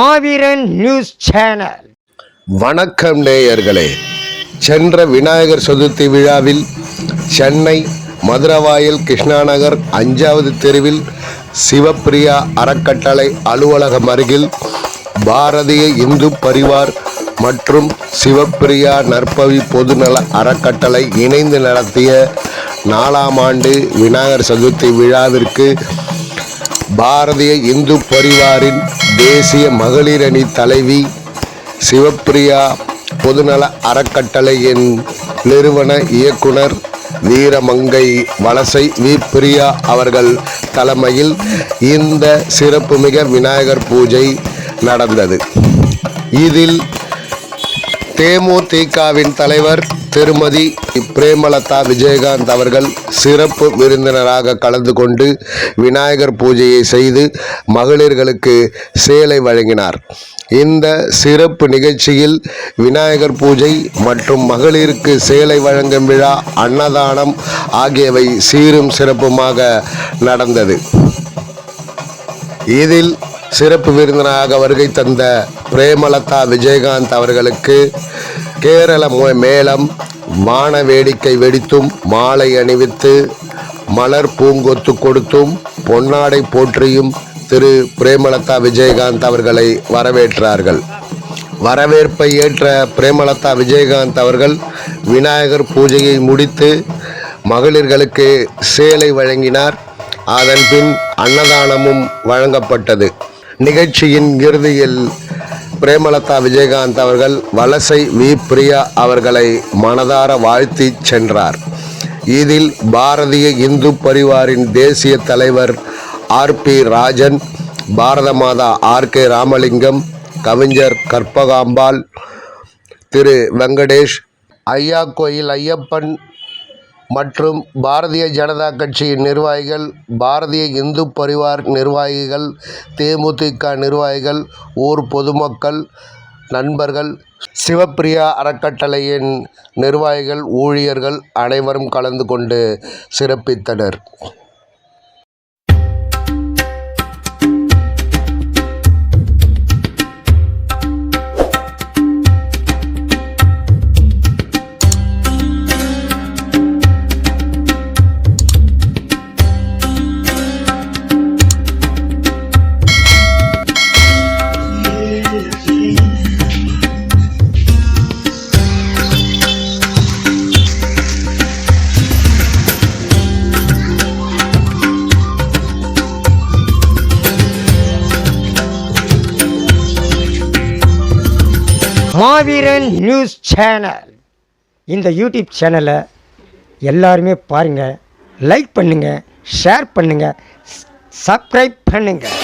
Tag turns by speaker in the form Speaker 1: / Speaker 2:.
Speaker 1: மாவீரன் news channel.
Speaker 2: வணக்கம் நேயர்களே. சென்ற விநாயகர் சதுர்த்தி விழாவில் சென்னை மதுரவாயல் கிருஷ்ணாநகர் அஞ்சாவது தெருவில் சிவப்பிரியா அறக்கட்டளை அலுவலகம் அருகில் பாரதிய இந்து பரிவார் மற்றும் சிவப்பிரியா நற்பவி பொதுநல அறக்கட்டளை இணைந்து நடத்திய நாலாம் ஆண்டு விநாயகர் சதுர்த்தி விழாவிற்கு பாரதிய இந்து பரிவாரின் தேசிய மகளிர் அணி தலைவி சிவப்பிரியா பொதுநல அறக்கட்டளையின் நிறுவன இயக்குனர் வீரமங்கை வலசை வி பிரியா அவர்கள் தலைமையில் இந்த சிறப்புமிக விநாயகர் பூஜை நடந்தது. இதில் தேமுதிகவின் தலைவர் திருமதி பிரேமலதா விஜயகாந்த் அவர்கள் சிறப்பு விருந்தினராக கலந்து கொண்டு விநாயகர் பூஜையை செய்து மகளிர்களுக்கு சேலை வழங்கினார். இந்த சிறப்பு நிகழ்ச்சியில் விநாயகர் பூஜை மற்றும் மகளிருக்கு சேலை வழங்கும் விழா அன்னதானம் ஆகியவை சீரும் சிறப்புமாக நடந்தது. இதில் சிறப்பு விருந்தினராக வருகை தந்த பிரேமலதா விஜயகாந்த் அவர்களுக்கு கேரள மேளம் வான வேடிக்கை வெடித்தும் மாலை அணிவித்து மலர் பூங்கொத்து கொடுத்தும் பொன்னாடை போற்றியும் திரு பிரேமலதா விஜயகாந்த் அவர்களை வரவேற்றார்கள். வரவேற்பை ஏற்ற பிரேமலதா விஜயகாந்த் அவர்கள் விநாயகர் பூஜையை முடித்து மகளிர்களுக்கு சேலை வழங்கினார். அதன் பின் அன்னதானமும் வழங்கப்பட்டது. நிகழ்ச்சியின் இறுதியில் பிரேமலதா விஜயகாந்த் அவர்கள் வலசை வி. பிரியா அவர்களை மனதார வாழ்த்தி சென்றார். இதில் பாரதிய இந்து பரிவாரின் தேசிய தலைவர் ஆர். பி. ராஜன் பாரத மாதா ஆர். கே. ராமலிங்கம் கவிஞர் கற்பகாம்பாள் திரு. வெங்கடேஷ் ஐயா கோயில் ஐயப்பன் மற்றும் பாரதிய ஜனதா கட்சியின் நிர்வாகிகள் பாரதிய இந்து பரிவார் நிர்வாகிகள் தேமுதிக நிர்வாகிகள் ஊர் பொதுமக்கள் நண்பர்கள் சிவப்பிரியா அறக்கட்டளையின் நிர்வாகிகள் ஊழியர்கள் அனைவரும் கலந்து கொண்டு சிறப்பித்தனர்.
Speaker 1: மாவீரன் நியூஸ் சேனல். இந்த யூடியூப் சேனலை எல்லாருமே பாருங்கள் லைக் பண்ணுங்கள் ஷேர் பண்ணுங்கள் சப்ஸ்கிரைப் பண்ணுங்கள்